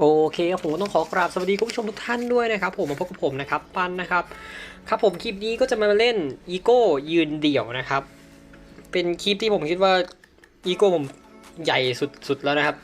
โอเคครับผมต้องขอกราบสวัสดีคุณผู้ชมทุกท่านด้วยนะครับ ผมมาพบกับผมนะครับปันนะครับ ครับผมคลิปนี้ก็จะมาเล่นอีโก้ยืนเดี่ยวนะครับ เป็นคลิปที่ผมคิดว่าอีโก้ผมใหญ่สุดๆแล้วนะครับ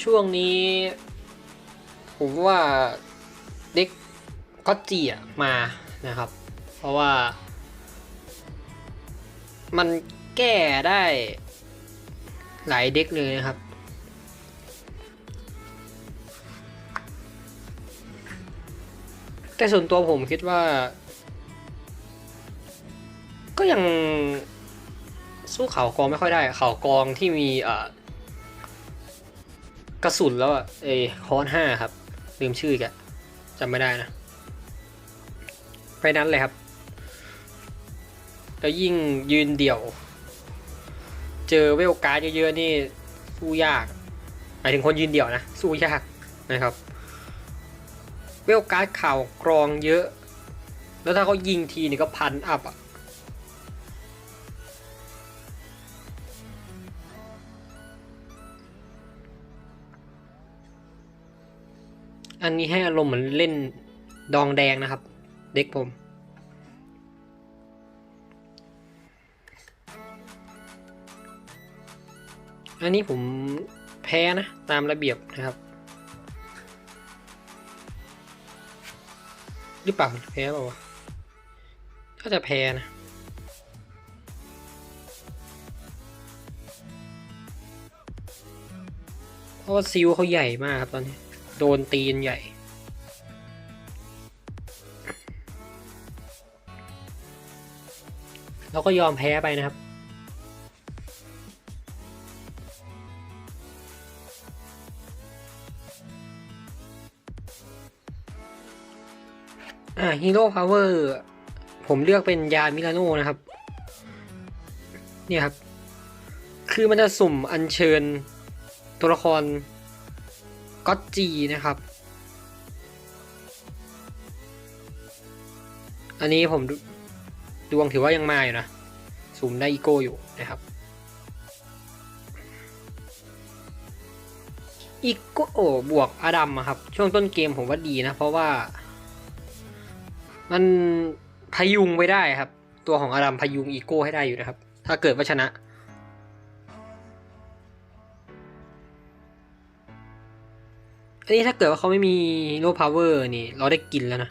ช่วงนี้ ผมว่าเด็กก็จีอะมานะครับ เพราะว่า มันแก้ได้ หลายเด็กเลยนะครับ แต่ส่วนตัวผมคิดว่า ก็ยังสู้เขากองไม่ค่อยได้ เขากองที่มีอ่อกระสุนแล้วอะเอยคอนห้าครับ ลืมชื่อแกจำไม่ได้นะ ไปนั้นเลยครับ แล้วยิ่งยืนเดี่ยว เจอเวลการ์ดเยอะๆนี่สู้ยากหมายถึงคนยืนเดี่ยวนะ สู้ยากนะครับ เวลการ์ดข่าวกรองเยอะ แล้วถ้าเขายิงทีนี่ก็พันอัพอะอันนี้ให้อารมณ์เหมือนเล่นดองแดงนะครับ เด็กผม อันนี้ผมแพ้นะ ตามระเบียบนะครับ หรือเปล่าแพ้เปล่าวะถ้าจะแพ้นะเพราะว่าซิลเขาใหญ่มากครับตอนนี้ โดนตีนใหญ่เราก็ยอมแพ้ไปนะครับ ฮีโร่พาวเวอร์ผมเลือกเป็นยามิลานโนนะครับ เนี่ยครับ คือมันจะสุ่มอัญเชิญตัวละครก็ตจีนะครับ อันนี้ผมดวงถือว่ายังมาอยู่นะ สุ่มได้อีโก้อยู่นะครับอีโก้บวกอดัมอะครับ ช่วงต้นเกมผมว่าดีนะ เพราะว่า มันพยุงไว้ได้ครับ ตัวของอารัมพยุงอีโก้ให้ได้อยู่นะครับ ถ้าเกิดว่าชนะ อันนี้ถ้าเกิดว่าเขาไม่มีโลพาวเวอร์นี่ เราได้กินแล้วนะ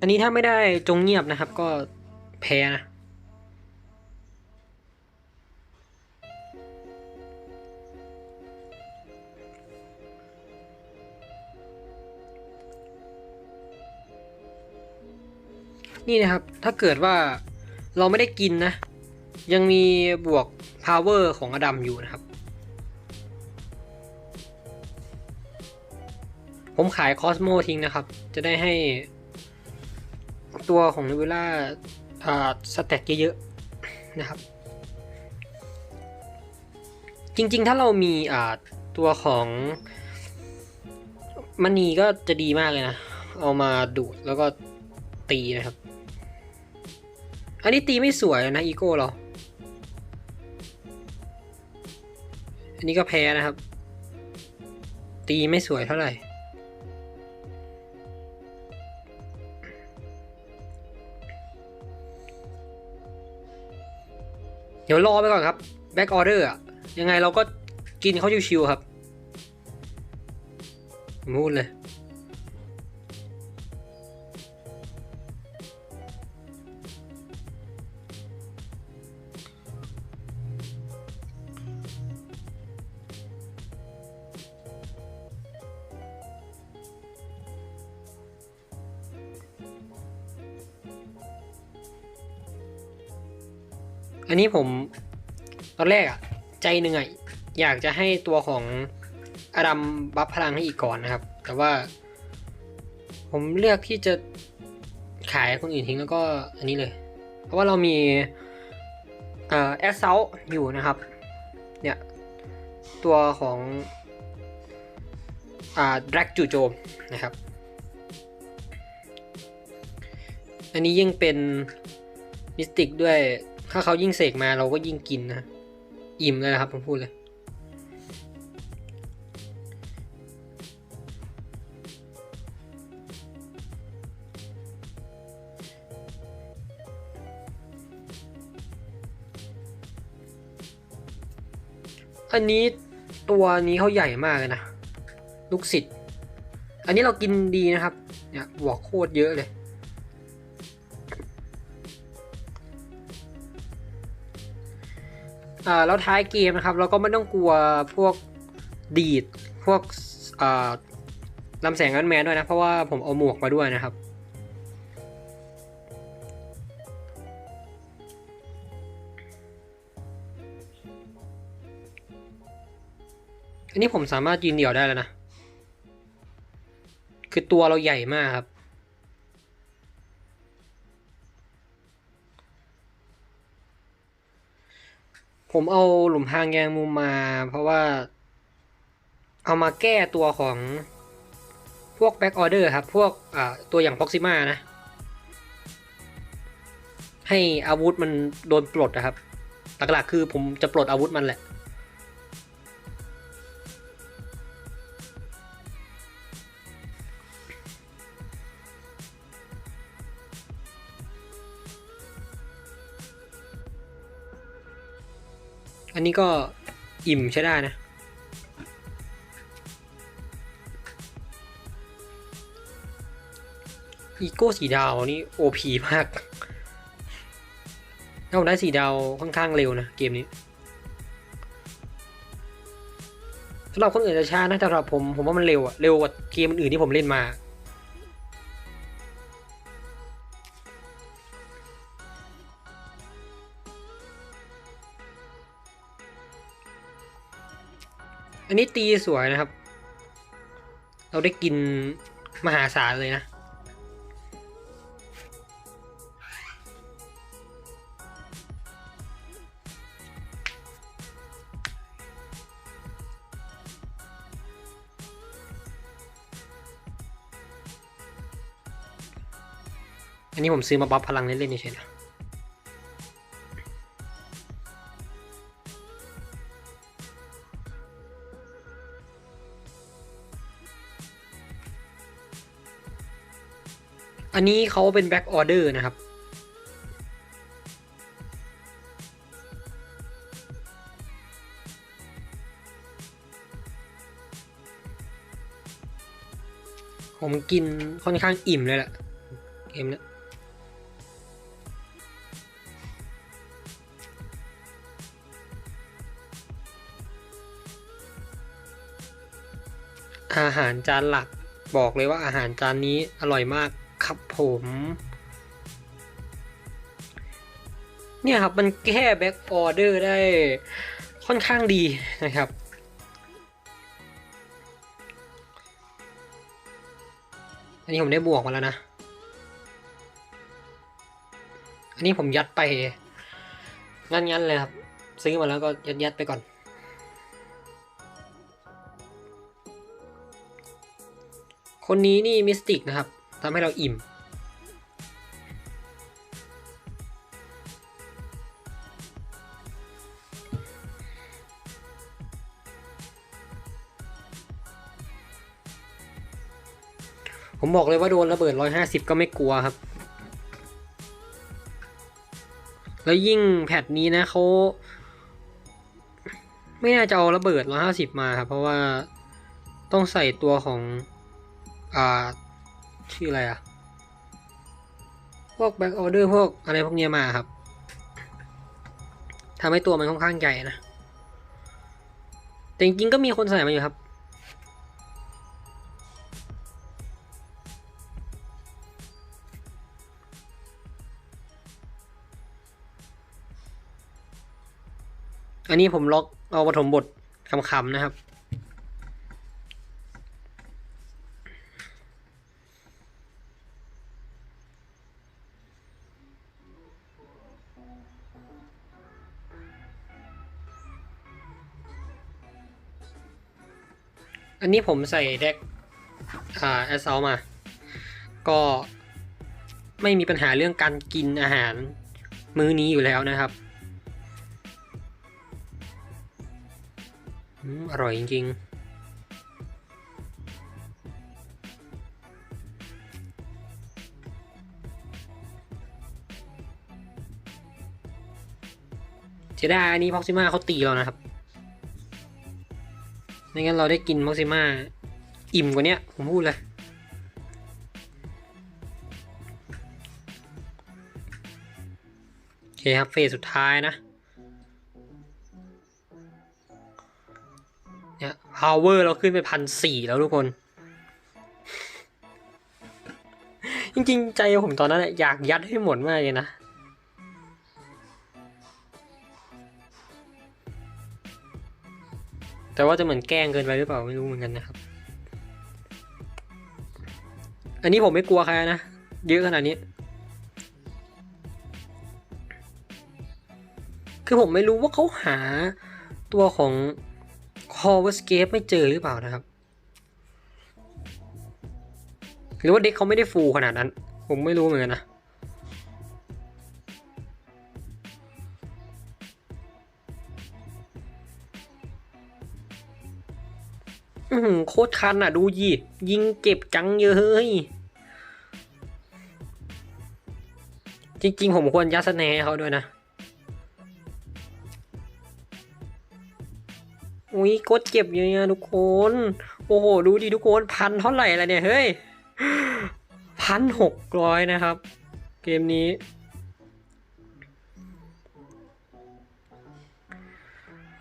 อันนี้ถ้าไม่ได้จงเงียบนะครับก็แพ้นะ นี่นะครับ ถ้าเกิดว่าเราไม่ได้กินนะ ยังมีบวก power ของอดัมอยู่นะครับ ผมขายคอสโมทิ้งนะครับ จะได้ให้ตัวของเนวิล่าอ่าสแต็กเยอะๆนะครับ จริงๆ ถ้าเรามีอ่าตัวของมันนีก็จะดีมากเลยนะ เอามาดูดแล้วก็ตีนะครับ อันนี้ตีไม่สวยนะอีโก้เรา อันนี้ก็แพ้นะครับ ตีไม่สวยเท่าไหร่ เดี๋ยวรอไปก่อนครับแบ็กออเดอร์อะยังไงเราก็กินเขาชิวๆครับ มูดเลย อันนี้ผมตอนแรกอะใจหนึ่งอะอยากจะให้ตัวของอาดัมบัฟพลังให้อีกก่อนนะครับ แต่ว่า ผมเลือกที่จะขายคนอื่นทิ้งแล้วก็อันนี้เลย เพราะว่าเรามีเอ่อแอสเซลอยู่นะครับ เนี่ย ตัวของอ่าดรักจู่โจมนะครับ อันนี้ยิ่งเป็นมิสติกด้วย ถ้าเขายิ่งเสกมาเราก็ยิ่งกินนะ อิ่มเลยนะครับผมพูดเลย อันนี้ตัวนี้เขาใหญ่มากเลยนะ ลูกศิษย์ อันนี้เรากินดีนะครับ เนี่ยบวกโคตรเยอะเลย อ่าแล้วท้ายเกมนะครับ เราก็ไม่ต้องกลัวพวกดีดพวกอ่าลำแสงอันแมนด้วยนะ เพราะว่าผมเอาหมวกมาด้วยนะครับ อันนี้ผมสามารถยืนเดี่ยวได้แล้วนะ คือตัวเราใหญ่มากครับ ผมเอาหลุมทางแยงมุมมา เพราะว่า เอามาแก้ตัวของพวกแบ็กออเดอร์ครับ พวกตัวอย่างพ็อกซิมานะ ให้อาวุธมันโดนปลดนะครับ หลักๆคือผมจะปลดอาวุธมันแหละ อันนี้ก็อิ่มใช้ได้นะ อีโก้สีดาวนี่โอพีมากถ้าผมได้สีดาวค่อนข้างเร็วนะ เกมนี้สำหรับคนอื่นจะช้านะแต่สำหรับผมผมว่ามันเร็วอะเร็วกว่าเกมอื่นที่ผมเล่นมา นนี้ตีสวยนะครับ เราได้กินมหาศาลเลยนะ อันนี้ผมซื้อมาบัฟพลังเล่นๆเฉยๆนะ อันนี้เขาเป็นแบ็กออเดอร์นะครับ ผมกินค่อนข้างอิ่มเลยแหละเกมเนี้ยอาหารจานหลักบอกเลยว่าอาหารจานนี้อร่อยมาก ครับผม เนี่ยครับ มันแก้แบ็กออเดอร์ได้ค่อนข้างดีนะครับอันนี้ผมได้บวกมาแล้วนะ อันนี้ผมยัดไป งั้นๆเลยครับ ซื้อมาแล้วก็ยัดยัดๆไปก่อน คนนี้นี่มิสติกนะครับ ทำให้เราอิ่ม ผมบอกเลยว่าโดนระเบิด 150 ก็ไม่กลัวครับ แล้วยิ่งแพทนี้นะเขาไม่น่าจะเอาระเบิด 150 มาครับ เพราะว่าต้องใส่ตัวของ อ่า ชื่ออะไรอะพวกแบ็กออเดอร์พวกอะไรพวกเนี้ยมาครับทำให้ตัวมันค่อนข้างใหญ่นะ แต่จริงๆก็มีคนใส่มาอยู่ครับ อันนี้ผมล็อกเอาปฐมบทคำๆนะครับ อันนี้ผมใส่เด็กอ่าแอสซอลมา ก็ไม่มีปัญหาเรื่องการกินอาหารมื้อนี้อยู่แล้วนะครับอืมอร่อยจริงๆเสียดายอันนี้พ็อกซิมาเขาตีเรานะครับ ไม่งั้นเราได้กินม็อกซิมาอิ่มกว่านี้ผมพูดเลย โอเคครับเฟสสุดท้ายนะ เนี่ย power เราขึ้นไปพันสี่แล้วทุกคน จริงๆ ใจผมตอนนั้นอยากยัดให้หมดมากเลยนะ แต่ว่าจะเหมือนแกล้งเกินไปหรือเปล่าไม่รู้เหมือนกันนะครับ อันนี้ผมไม่กลัวใครนะเยอะขนาดนี้ คือผมไม่รู้ว่าเขาหาตัวของ c o v e r s c a p e ไม่เจอหรือเปล่านะครับ หรือว่าเด็กเขาไม่ได้ฟูขนาดนั้น ผมไม่รู้เหมือนกันนะ โคตรคันอะ ดูยียิงเก็บจังเยอะเฮ้ย จริงๆ ผมควรยัดสแนร์ให้เขาด้วยนะ อุ้ยกดเก็บเยอะๆทุกคน โอ้โห ดูดิทุกคนพันเท่าไหร่ละเนี่ย เฮ้ยพันหกร้อยนะครับ เกมนี้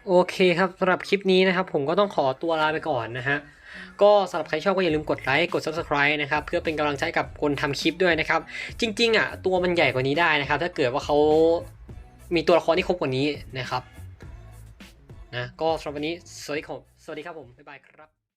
โอเคครับสำหรับคลิปนี้นะครับ ผมก็ต้องขอตัวลาไปก่อนนะฮะก็สำหรับใครชอบก็อย่าลืมกดไลค์กด subscribe นะครับเพื่อเป็นกำลังใจกับคนทำคลิปด้วยนะครับ จริง ๆอะตัวมันใหญ่กว่านี้ได้นะครับ ถ้าเกิดว่าเขามีตัวละครที่ครบกว่านี้นะครับนะก็สำหรับวันนี้สวัสดีครับสวัสดีครับผมบ๊ายบายครับ